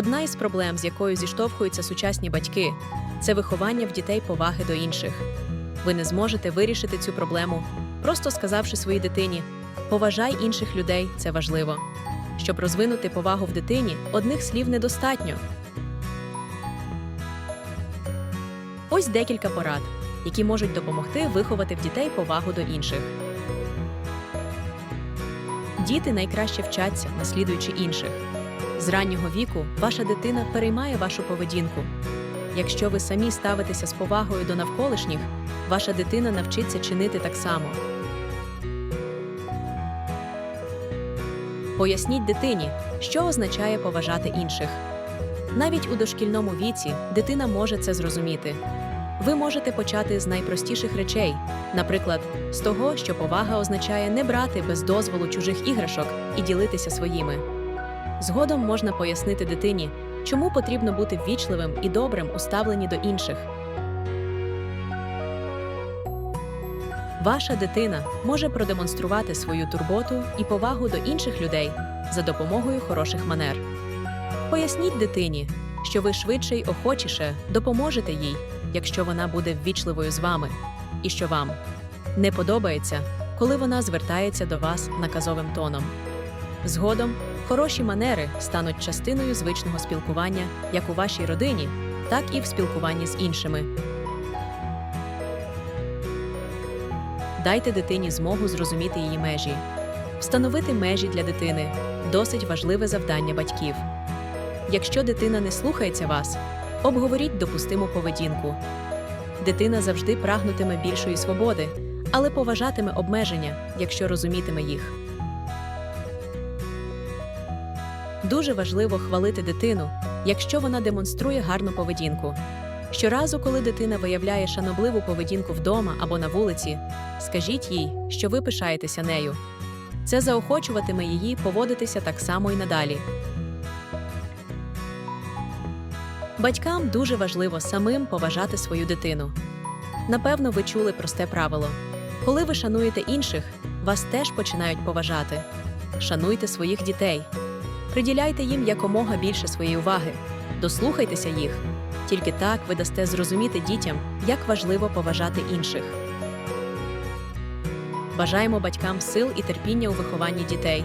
Одна із проблем, з якою зіштовхуються сучасні батьки, це виховання в дітей поваги до інших. Ви не зможете вирішити цю проблему, просто сказавши своїй дитині: поважай інших людей, це важливо. Щоб розвинути повагу в дитині, одних слів недостатньо. Ось декілька порад, які можуть допомогти виховати в дітей повагу до інших. Діти найкраще вчаться, наслідуючи інших. З раннього віку ваша дитина переймає вашу поведінку. Якщо ви самі ставитеся з повагою до навколишніх, ваша дитина навчиться чинити так само. Поясніть дитині, що означає поважати інших. Навіть у дошкільному віці дитина може це зрозуміти. Ви можете почати з найпростіших речей, наприклад, з того, що повага означає не брати без дозволу чужих іграшок і ділитися своїми. Згодом можна пояснити дитині, чому потрібно бути ввічливим і добрим у ставленні до інших. Ваша дитина може продемонструвати свою турботу і повагу до інших людей за допомогою хороших манер. Поясніть дитині, що ви швидше й охочіше допоможете їй, якщо вона буде ввічливою з вами, і що вам не подобається, коли вона звертається до вас наказовим тоном. Згодом хороші манери стануть частиною звичного спілкування як у вашій родині, так і в спілкуванні з іншими. Дайте дитині змогу зрозуміти її межі. Встановити межі для дитини досить важливе завдання батьків. Якщо дитина не слухається вас, обговоріть допустиму поведінку. Дитина завжди прагнутиме більшої свободи, але поважатиме обмеження, якщо розумітиме їх. Дуже важливо хвалити дитину, якщо вона демонструє гарну поведінку. Щоразу, коли дитина виявляє шанобливу поведінку вдома або на вулиці, скажіть їй, що ви пишаєтеся нею. Це заохочуватиме її поводитися так само і надалі. Батькам дуже важливо самим поважати свою дитину. Напевно, ви чули просте правило: коли ви шануєте інших, вас теж починають поважати. Шануйте своїх дітей. Приділяйте їм якомога більше своєї уваги, дослухайтеся їх. Тільки так ви дасте зрозуміти дітям, як важливо поважати інших. Бажаємо батькам сил і терпіння у вихованні дітей.